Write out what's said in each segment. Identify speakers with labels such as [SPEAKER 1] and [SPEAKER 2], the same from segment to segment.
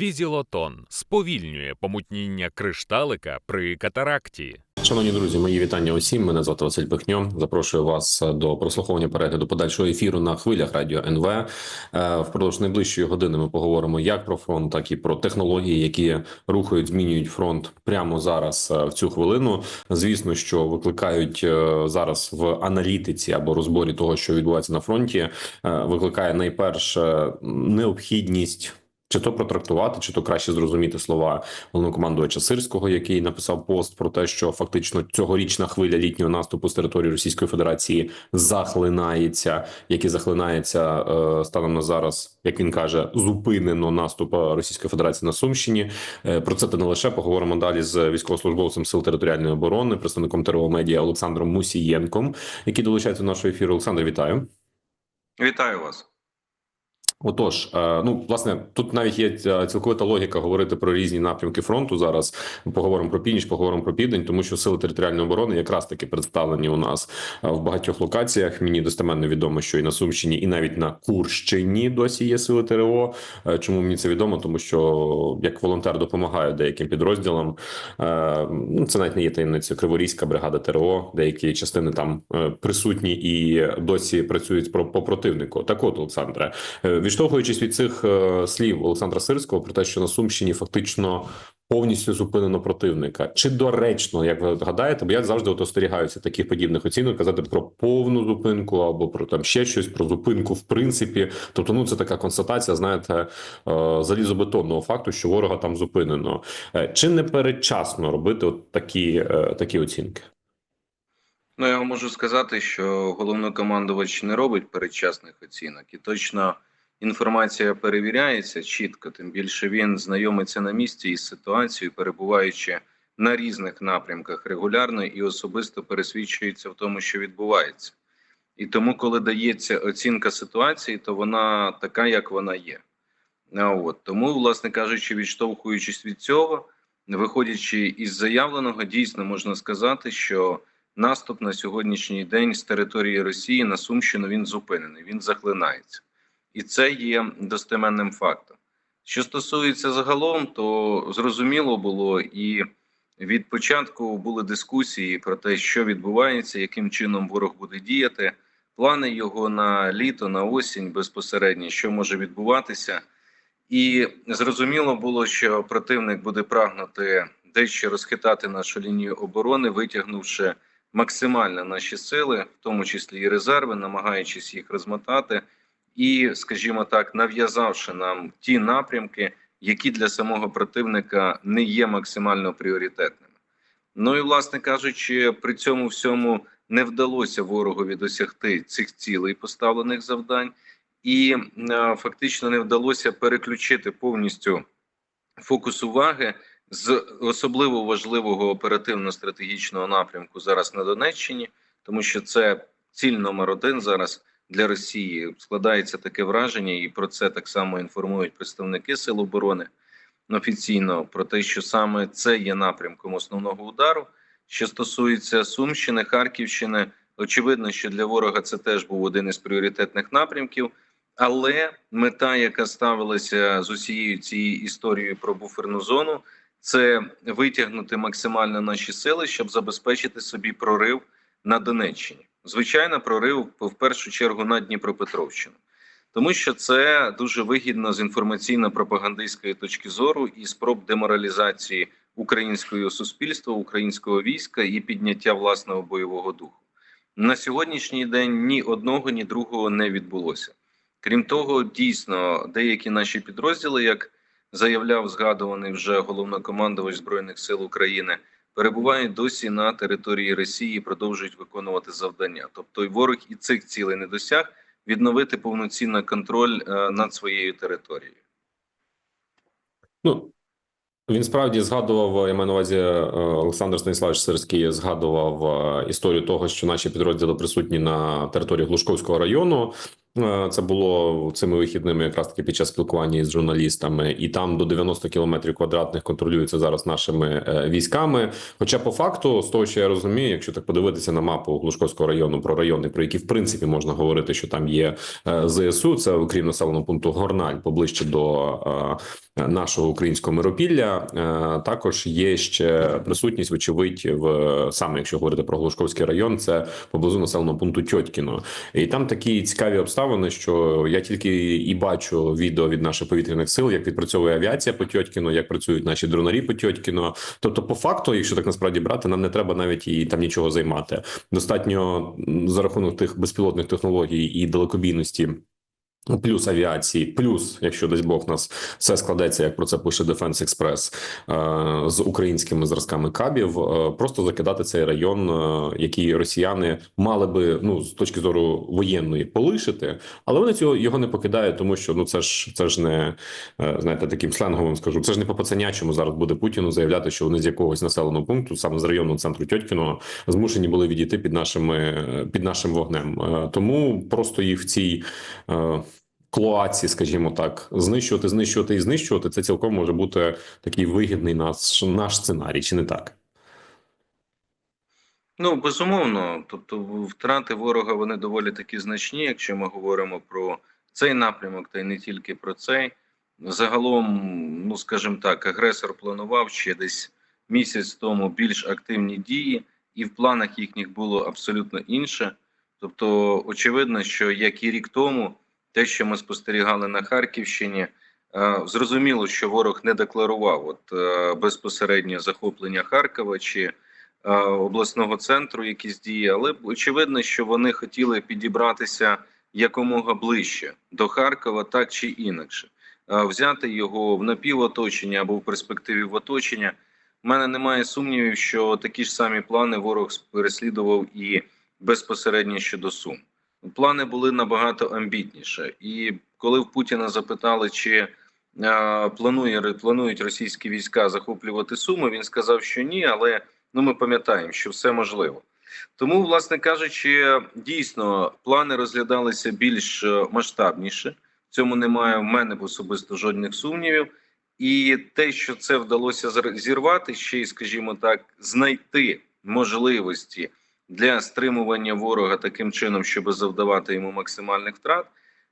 [SPEAKER 1] Візілотон сповільнює помутніння кришталика при катаракті.
[SPEAKER 2] Шановні друзі, мої вітання усім. Мене звати Василь Пихньо. Запрошую вас до прослуховування перегляду подальшого ефіру на хвилях радіо НВ. Е, Впродовж найближчої години ми поговоримо як про фронт, так і про технології, які рухають, змінюють фронт прямо зараз е, в цю хвилину. Звісно, що викликають е, зараз в аналітиці або розборі того, що відбувається на фронті, викликає найперше необхідність. Чи то протрактувати, чи то краще зрозуміти слова головнокомандувача Сирського, який написав пост про те, що фактично цьогорічна хвиля літнього наступу з території Російської Федерації захлинається, як і захлинається е, станом на зараз, як він каже, зупинено наступ Російської Федерації на Сумщині. Е, про це та не лише поговоримо далі з військовослужбовцем сил територіальної оборони, представником ТРО медіа Олександром Мусієнком, який долучається до нашого ефіру. Олександр, вітаю.
[SPEAKER 3] Вітаю вас.
[SPEAKER 2] Отож, е, ну власне, тут навіть є цілковита логіка говорити про різні напрямки фронту. Зараз поговоримо про північ, поговоримо про південь, тому що сили територіальної оборони якраз таки представлені у нас е, в багатьох локаціях. Мені достеменно відомо, що і на Сумщині, і навіть на Курщині досі є сили ТРО. Е, Чому мені це відомо? Тому що як волонтер допомагаю деяким підрозділам. Е, Ну це навіть не є таємницею. Криворізька бригада ТРО, деякі частини там е, присутні і досі працюють про по противнику. Так, от Олександре. Відштовхуючись від цих е, слів Олександра Сирського про те, що на Сумщині фактично повністю зупинено противника, чи доречно, як ви гадаєте, бо я завжди от остерігаюся таких подібних оцінок казати про повну зупинку або про там ще щось про зупинку, в принципі, тобто, ну це така констатація, знаєте, е, залізобетонного факту, що ворога там зупинено. Е, Чи не передчасно робити от такі, такі оцінки?
[SPEAKER 3] Ну, я вам можу сказати, що головнокомандувач не робить передчасних оцінок, і точно інформація перевіряється чітко. Тим більше він знайомиться на місці із ситуацією, перебуваючи на різних напрямках регулярно і особисто пересвідчується в тому, що відбувається. І тому, коли дається оцінка ситуації, то вона така, як вона є. От тому, власне кажучи, відштовхуючись від цього, виходячи із заявленого, дійсно можна сказати, що наступ на сьогоднішній день з території Росії на Сумщину він зупинений, він захлинається, і це є достеменним фактом. Що стосується загалом, то зрозуміло було і від початку були дискусії про те, що відбувається, яким чином ворог буде діяти, плани його на літо, на осінь безпосередньо, що може відбуватися. І зрозуміло було, що противник буде прагнути дещо розхитати нашу лінію оборони, витягнувши максимально наші сили, в тому числі і резерви, намагаючись їх розмотати, і, скажімо так, нав'язавши нам ті напрямки, які для самого противника не є максимально пріоритетними. Ну і, власне кажучи, при цьому всьому не вдалося ворогові досягти цих цілей поставлених завдань, і е, фактично не вдалося переключити повністю фокус уваги з особливо важливого оперативно-стратегічного напрямку зараз на Донеччині, тому що це ціль номер один зараз для Росії. Складається таке враження, і про це так само інформують представники Сил оборони офіційно про те, що саме це є напрямком основного удару. Що стосується Сумщини, Харківщини, очевидно, що для ворога це теж був один із пріоритетних напрямків. Але мета, яка ставилася з усією цією історією про буферну зону, це витягнути максимально наші сили, щоб забезпечити собі прорив на Донеччині. Звичайно, прорив в першу чергу на Дніпропетровщину, тому що це дуже вигідно з інформаційно-пропагандистської точки зору і спроб деморалізації українського суспільства, українського війська і підняття власного бойового духу. На сьогоднішній день ні одного, ні другого не відбулося. Крім того, дійсно деякі наші підрозділи, як заявляв згадуваний вже головнокомандувач збройних сил України, перебувають досі на території Росії і продовжують виконувати завдання. Тобто, ворог і цих цілей не досяг відновити повноцінний контроль е, над своєю територією.
[SPEAKER 2] Ну він справді згадував, я маю на увазі е, Олександр Станіславович Сирський згадував е, історію того, що наші підрозділи присутні на території Глушковського району. Е, Це було цими вихідними, якраз таки під час спілкування із журналістами, і там до 90 кілометрів квадратних контролюється зараз нашими е, військами. Хоча, по факту, з того, що я розумію, якщо так подивитися на мапу Глушковського району про райони, про які в принципі можна говорити, що там є е, ЗСУ, це окрім населеного пункту Горналь, поближче до нашого українського миропілля. Також є ще присутність, вочевидь, в саме якщо говорити про Глушковський район, це поблизу населеного пункту Тьоткіно. І там такі цікаві обставини, що я тільки і бачу відео від наших повітряних сил, як відпрацьовує авіація по Тьоткіно, як працюють наші дронарі по Тьоткіно. Тобто, по факту, якщо так насправді брати, нам не треба навіть і там нічого займати. Достатньо за рахунок тих безпілотних технологій і далекобійності. Плюс авіації, плюс, якщо десь Бог нас все складеться, як про це пише Defense Express, е, з українськими зразками кабів, е, просто закидати цей район, е, який росіяни мали би ну з точки зору воєнної полишити, але вони цього його не покидають, тому що ну це ж це ж не знаєте, таким сленговим скажу. Це ж не по пацанячому зараз буде Путіну заявляти, що вони з якогось населеного пункту, саме з районного центру Тьоткіно, змушені були відійти під нашими під нашим вогнем. Тому просто їх в цій. Клоаці, скажімо так, знищувати, знищувати і знищувати це цілком може бути такий вигідний наш, наш сценарій, чи не так?
[SPEAKER 3] Ну, безумовно, тобто втрати ворога вони доволі таки значні, якщо ми говоримо про цей напрямок, та й не тільки про цей. Загалом, ну скажімо так, агресор планував ще десь місяць тому більш активні дії, і в планах їхніх було абсолютно інше. Тобто, очевидно, що як і рік тому, те, що ми спостерігали на Харківщині, е, зрозуміло, що ворог не декларував от е, безпосереднє захоплення Харкова чи е, обласного центру якісь дії, але очевидно, що вони хотіли підібратися якомога ближче до Харкова, так чи інакше, взяти його в напівоточення або в перспективі в оточення. У мене немає сумнівів, що такі ж самі плани ворог переслідував і безпосередньо щодо Сум. Плани були набагато амбітніше, і коли в Путіна запитали, чи е, планує планують російські війська захоплювати Суми, він сказав, що ні, але ну ми пам'ятаємо, що все можливо. Тому, власне кажучи, дійсно плани розглядалися більш е, масштабніше. В цьому немає в мене особисто жодних сумнівів. І те, що це вдалося зірвати, ще й, скажімо так, знайти можливості для стримування ворога таким чином, щоб завдавати йому максимальних втрат,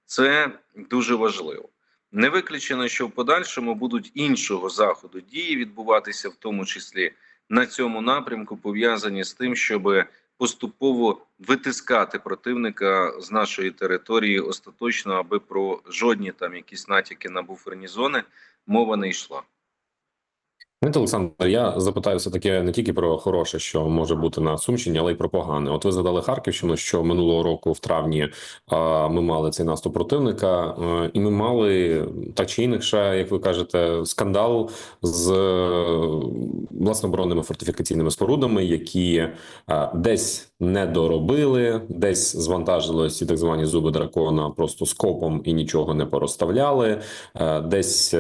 [SPEAKER 3] це дуже важливо. Не виключено, що в подальшому будуть іншого заходу дії відбуватися, в тому числі на цьому напрямку, пов'язані з тим, щоб поступово витискати противника з нашої території остаточно, аби про жодні там якісь натяки на буферні зони мова не йшла.
[SPEAKER 2] Знаєте, Олександр, я запитаю все таки не тільки про хороше, що може бути на Сумщині, але й про погане. От ви згадали Харківщину, що минулого року в травні ми мали цей наступ противника, і ми мали так чи інакше, як ви кажете, скандал з власноборонними фортифікаційними спорудами, які десь не доробили, десь звантажили ці так звані зуби дракона просто скопом і нічого не порозставляли. Е, Десь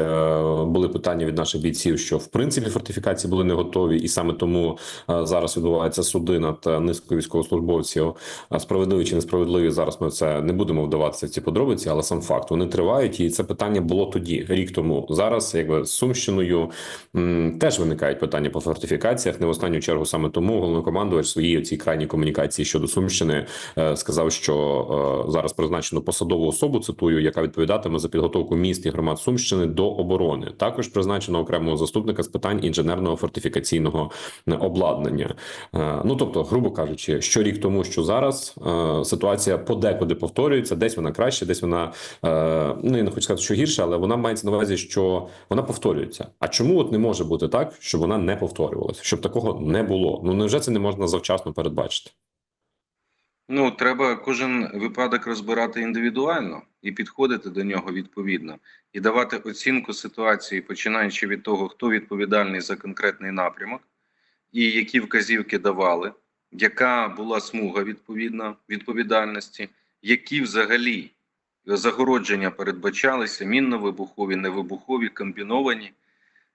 [SPEAKER 2] були питання від наших бійців, що в принципі фортифікації були не готові, і саме тому е, зараз відбуваються суди над е, низкою військовослужбовців. Е, Справедливі чи несправедливі зараз ми це не будемо вдаватися в ці подробиці, але сам факт вони тривають, і це питання було тоді, рік тому. Зараз, якби з Сумщиною м, теж виникають питання по фортифікаціях. Не в останню чергу саме тому головнокомандувач своїй цій крайній комунікації щодо Сумщини е, сказав, що е, зараз призначено посадову особу. Цитую, яка відповідатиме за підготовку міст і громад Сумщини до оборони. Також призначено окремого заступника з питань інженерного фортифікаційного е, обладнання. Е, Ну тобто, грубо кажучи, що рік тому, що зараз е, ситуація подекуди повторюється, десь вона краще, десь вона ну я не хочу сказати, що гірше, але вона мається на увазі, що вона повторюється. А чому от не може бути так, щоб вона не повторювалася, щоб такого не було? Ну невже це не можна завчасно передбачити?
[SPEAKER 3] Ну, треба кожен випадок розбирати індивідуально і підходити до нього відповідно, і давати оцінку ситуації, починаючи від того, хто відповідальний за конкретний напрямок, і які вказівки давали, яка була смуга відповідна відповідальності, які взагалі загородження передбачалися, мінно-вибухові, невибухові, комбіновані,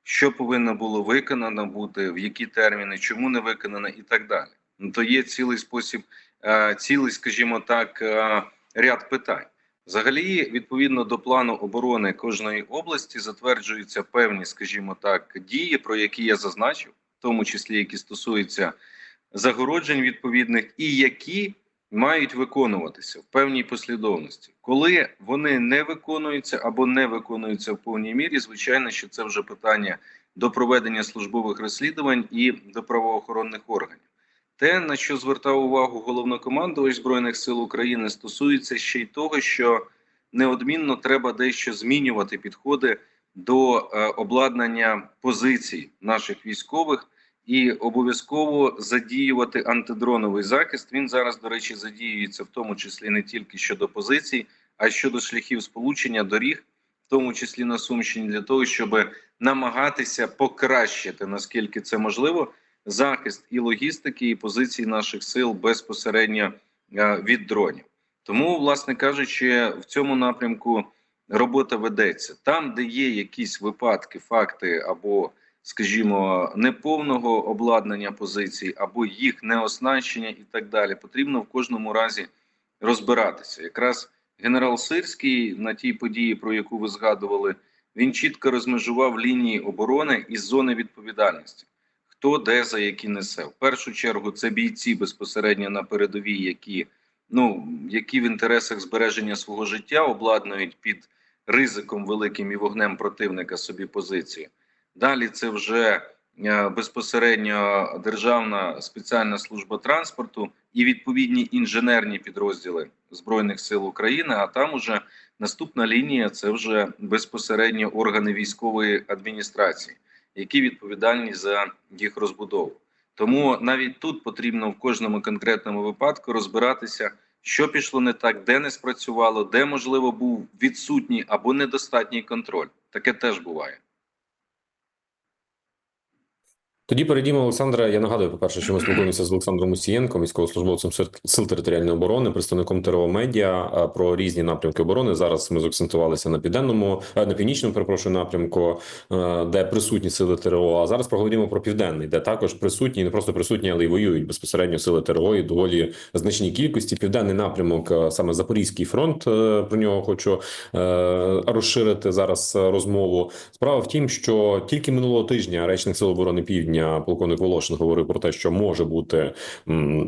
[SPEAKER 3] що повинно було виконано бути, в які терміни, чому не виконано, і так далі. Ну, то є цілий спосіб е, цілий, скажімо так, е, ряд питань. Взагалі, відповідно до плану оборони кожної області, затверджуються певні, скажімо так, дії, про які я зазначив, в тому числі які стосуються загороджень відповідних, і які мають виконуватися в певній послідовності. Коли вони не виконуються або не виконуються в повній мірі, звичайно, що це вже питання до проведення службових розслідувань і до правоохоронних органів. Те, на що звертав увагу головнокомандувач збройних сил України, стосується ще й того, що неодмінно треба дещо змінювати підходи до е, обладнання позицій наших військових і обов'язково задіювати антидроновий захист. Він зараз, до речі, задіюється в тому числі не тільки щодо позицій, а й щодо шляхів сполучення доріг, в тому числі на Сумщині, для того, щоб намагатися покращити наскільки це можливо захист і логістики, і позицій наших сил безпосередньо е, від дронів. Тому, власне кажучи, в цьому напрямку робота ведеться там, де є якісь випадки, факти або, скажімо, неповного обладнання позицій, або їх неоснащення, і так далі. Потрібно в кожному разі розбиратися. Якраз генерал Сирський на тій події, про яку ви згадували, він чітко розмежував лінії оборони і зони відповідальності хто де за які несе. В першу чергу це бійці безпосередньо на передовій, які ну які в інтересах збереження свого життя обладнують під ризиком великим і вогнем противника собі позиції. Далі це вже е, безпосередньо Державна спеціальна служба транспорту і відповідні інженерні підрозділи Збройних сил України. А там уже наступна лінія це вже безпосередньо органи військової адміністрації які відповідальні за їх розбудову. Тому навіть тут потрібно в кожному конкретному випадку розбиратися, що пішло не так, де не спрацювало, де можливо був відсутній або недостатній контроль. Таке теж буває.
[SPEAKER 2] Тоді перейдімо, Олександра. Я нагадую, по перше, що ми спілкуємося з Олександром Мусієнком, військовослужбовцем Сил- територіальної оборони, представником ТРО Медіа е, про різні напрямки оборони. Зараз ми закцентувалися на південному, е, на північному, перепрошую, напрямку, е, де присутні сили ТРО. А зараз поговоримо про південний, де також присутні, не просто присутні, але й воюють безпосередньо сили ТРО і доволі значній кількості. Південний напрямок, саме Запорізький фронт. Про нього хочу розширити зараз розмову. Справа в тім, що тільки минулого тижня речник Сил оборони Півдня полковник Волошин говорив про те, що може бути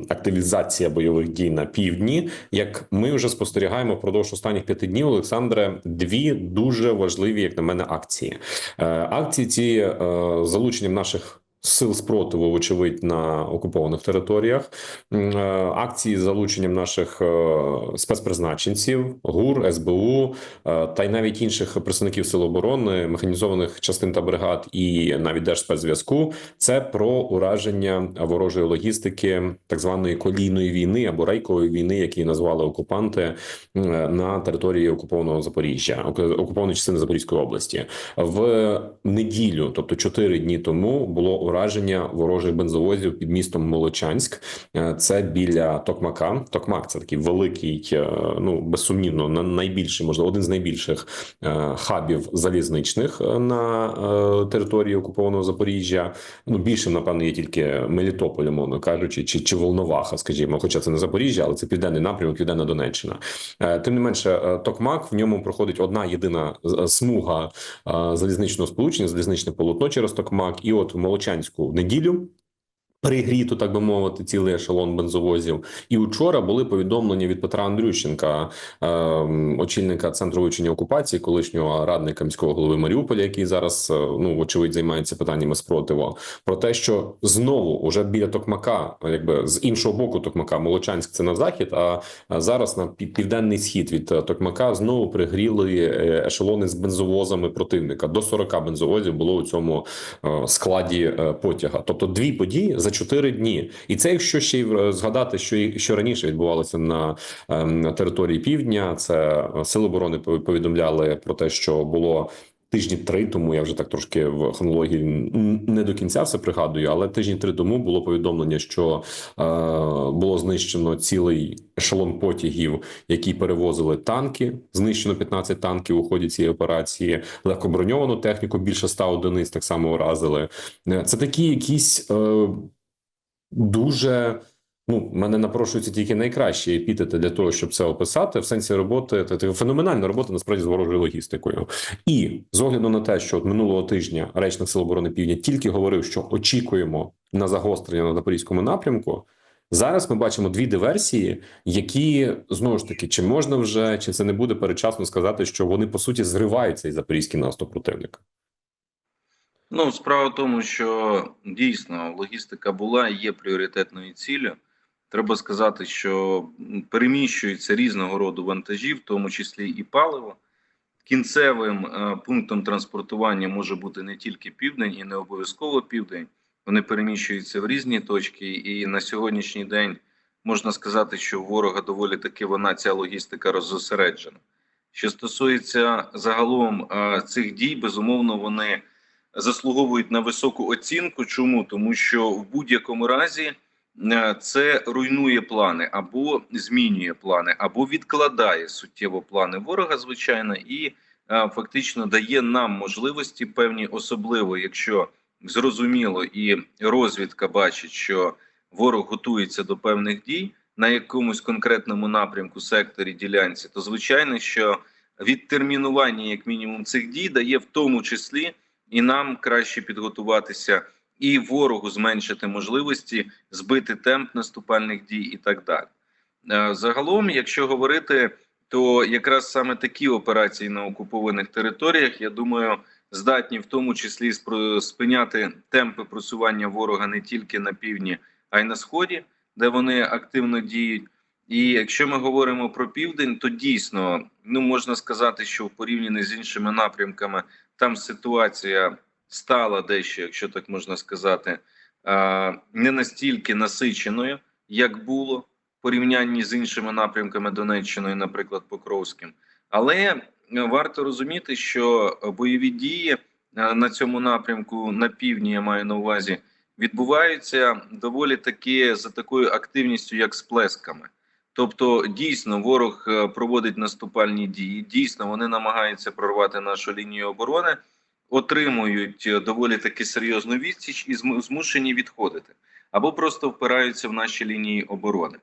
[SPEAKER 2] активізація бойових дій на півдні. Як ми вже спостерігаємо впродовж останніх п'яти днів, Олександре, дві дуже важливі, як на мене, акції. Е, акції ці е, залученням наших. Сил спротиву, вочевидь, на окупованих територіях, е, акції з залученням наших е, спецпризначенців, ГУР, СБУ е, та й навіть інших представників сил оборони, механізованих частин та бригад і навіть держспецзв'язку. Це про ураження ворожої логістики, так званої колійної війни або рейкової війни, які назвали окупанти на території окупованого Запоріжжя, оку- окупованої частини Запорізької області. В неділю, тобто чотири дні тому, було ураження ворожих бензовозів під містом Молочанськ. Е, Це біля Токмака. Токмак це такий великий, е, ну безсумнівно, на- найбільший, можливо, один з найбільших е, хабів залізничних на території окупованого Запоріжжя. Ну більшим, напевно, є тільки Мелітополь, мовно кажучи, чи, чи Волноваха, скажімо, хоча це не Запоріжжя, але це південний напрямок, південна Донеччина. Тим не менше, Токмак в ньому проходить одна єдина смуга залізничного сполучення, залізничне полотно через Токмак, і от в Молочанську в неділю. Пригріто, так би мовити, цілий ешелон бензовозів. І вчора були повідомлення від Петра Андрющенка, е, очільника центру вивчення окупації, колишнього радника міського голови Маріуполя, який зараз, е, ну вочевидь, займається питаннями спротиву, про те, що знову уже біля Токмака, якби з іншого боку, Токмака, Молочанськ це на захід. А зараз на пі- південний схід від е, Токмака знову пригріли е, ешелони з бензовозами противника. До 40 бензовозів було у цьому складі потяга. Тобто дві події за чотири дні. І це якщо ще й е, згадати, що що раніше відбувалося на, е, на території півдня. Це е, сили оборони повідомляли про те, що було. Тижні три тому я вже так трошки в хронології не до кінця все пригадую, але тижні три тому було повідомлення, що е, було знищено цілий ешелон потягів, які перевозили танки. Знищено 15 танків у ході цієї операції. Легкоброньовану техніку більше 100 одиниць так само уразили. Е, Це такі якісь е, дуже Ну, мене напрошуються тільки найкращі епітети для того, щоб це описати. В сенсі роботи це феноменальна робота насправді з ворожою логістикою. І з огляду на те, що от минулого тижня речник Сил оборони Півдня тільки говорив, що очікуємо на загострення на запорізькому напрямку. Зараз ми бачимо дві диверсії, які знову ж таки, чи можна вже, чи це не буде передчасно сказати, що вони по суті зривають цей запорізький наступ противника.
[SPEAKER 3] Ну, справа в тому, що дійсно логістика була і є пріоритетною ціллю. Треба сказати, що м, переміщуються різного роду вантажі, в тому числі і паливо. Кінцевим е, пунктом транспортування може бути не тільки південь і не обов'язково південь. Вони переміщуються в різні точки, і на сьогоднішній день можна сказати, що у ворога доволі таки вона ця логістика роззосереджена. Що стосується загалом е, цих дій, безумовно, вони заслуговують на високу оцінку. Чому? Тому що в будь-якому разі е, це руйнує плани або змінює плани, або відкладає суттєво плани ворога, звичайно, і е, фактично дає нам можливості певні, особливо якщо зрозуміло і розвідка бачить, що ворог готується до певних дій на якомусь конкретному напрямку, секторі, ділянці, то звичайно, що відтермінування, як мінімум, цих дій дає в тому числі і нам краще підготуватися, і ворогу зменшити можливості збити темп наступальних дій і так далі. Е, Загалом, якщо говорити, то якраз саме такі операції на окупованих територіях, я думаю, здатні в тому числі спиняти темпи просування ворога не тільки на півдні, а й на сході, де вони активно діють. І якщо ми говоримо про південь, то дійсно ну можна сказати, що в порівнянні з іншими напрямками там ситуація стала дещо, якщо так можна сказати, не настільки насиченою, як було в порівнянні з іншими напрямками Донеччиною, наприклад, Покровським. Але варто розуміти, що бойові дії на цьому напрямку на півдні я маю на увазі відбуваються доволі таки за такою активністю, як сплесками. Тобто, дійсно, ворог е, проводить наступальні дії. Дійсно, вони намагаються прорвати нашу лінію оборони, отримують е, доволі таки серйозну відсіч і змушені відходити або просто впираються в наші лінії оборони.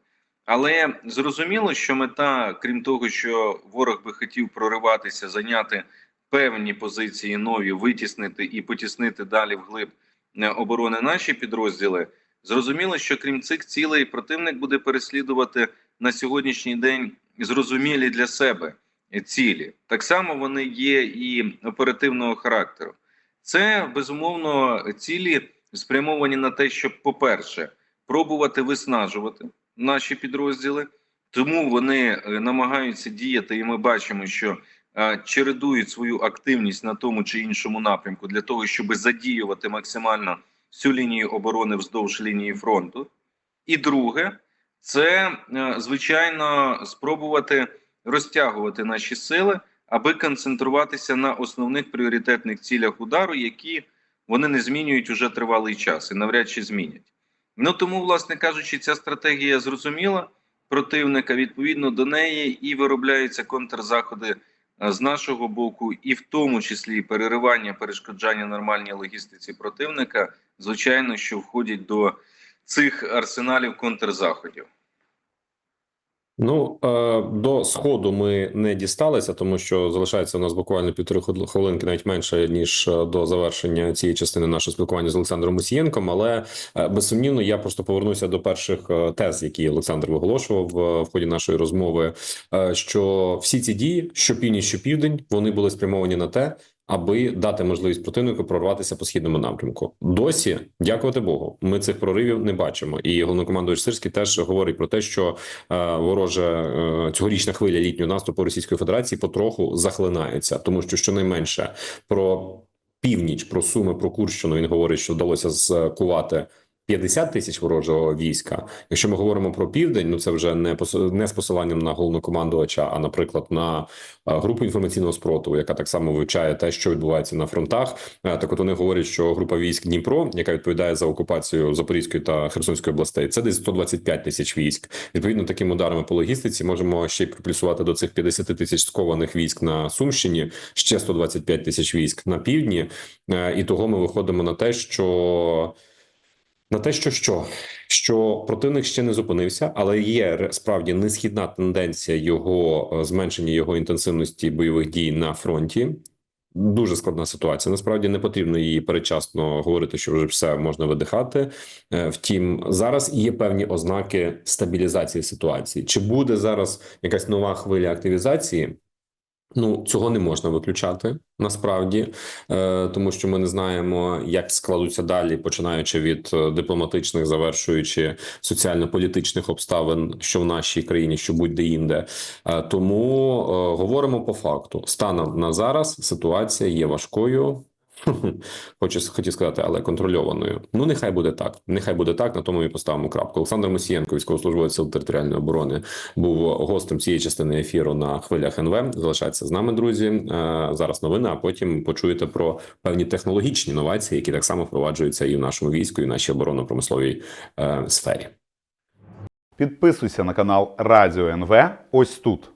[SPEAKER 3] Але зрозуміло, що мета, крім того, що ворог би хотів прориватися, зайняти певні позиції нові, витіснити і потіснити далі вглиб е, оборони наші підрозділи. Зрозуміло, що крім цих цілей, противник буде переслідувати на сьогоднішній день зрозумілі для себе цілі. Так само вони є і оперативного характеру. Це безумовно цілі спрямовані на те, щоб, по-перше, пробувати виснажувати наші підрозділи, тому вони е, намагаються діяти, і ми бачимо, що е, чередують свою активність на тому чи іншому напрямку для того, щоб задіювати максимально всю лінію оборони вздовж лінії фронту. І друге, це е, звичайно спробувати розтягувати наші сили, аби концентруватися на основних пріоритетних цілях удару, які вони не змінюють уже тривалий час і навряд чи змінять. Ну тому, власне кажучи, ця стратегія зрозуміла противника. Відповідно до неї і виробляються контрзаходи е, з нашого боку, і в тому числі переривання, перешкоджання нормальній логістиці противника, звичайно, що входять до цих арсеналів контрзаходів.
[SPEAKER 2] Ну е, до сходу ми не дісталися, тому що залишається у нас буквально півтори хвили- хвилинки, навіть менше ніж е, до завершення цієї частини нашого спілкування з Олександром Мусієнком. Але е, безсумнівно я просто повернуся до перших тез, які Олександр виголошував в ході нашої розмови. Що всі ці дії, що північ, що південь, вони були спрямовані на те, аби дати можливість противнику прорватися по східному напрямку. Досі, дякувати Богу, ми цих проривів не бачимо. І головнокомандувач Сирський теж говорить про те, що е, вороже е, цьогорічна хвиля літнього наступу Російської Федерації потроху захлинається, тому що щонайменше про північ, про суми, про Курщину він говорить, що вдалося скувати 50 тисяч ворожого війська. Якщо ми говоримо про південь, ну це вже не не з посиланням на головнокомандувача, а наприклад на е, групу інформаційного спротиву, яка так само вивчає те, що відбувається на фронтах. Е, Так, от вони говорять, що група військ Дніпро, яка відповідає за окупацію Запорізької та Херсонської областей, це десь 125 тисяч військ. Відповідно, такими ударами по логістиці можемо ще й приплюсувати до цих 50 тисяч скованих військ на Сумщині, ще 125 тисяч військ на півдні. Е, І того ми виходимо на те, що На те, що що, що противник ще не зупинився, але є справді несхідна тенденція його е, зменшення його інтенсивності бойових дій на фронті. Дуже складна ситуація. Насправді не потрібно її передчасно говорити, що вже все можна видихати. Е, Втім, зараз є певні ознаки стабілізації ситуації. Чи буде зараз якась нова хвиля активізації? Ну, цього не можна виключати насправді, е, тому що ми не знаємо, як складуться далі, починаючи від е, дипломатичних, завершуючи соціально-політичних обставин, що в нашій країні, що будь-де інде. Е, тому говоримо по факту. Станом на зараз ситуація є важкою. Хочу хотів сказати, але контрольованою. Ну нехай буде так. Нехай буде так. На тому і поставимо крапку. Олександр Мосієнко, військовослужбовець сил територіальної оборони, був гостем цієї частини ефіру на хвилях НВ. Залишайтеся з нами, друзі. Е, Зараз новини, а потім почуєте про певні технологічні новації, які так само впроваджуються і в нашому війську, і в нашій оборонно-промисловій е, сфері.
[SPEAKER 4] Підписуйся на канал Радіо НВ ось тут.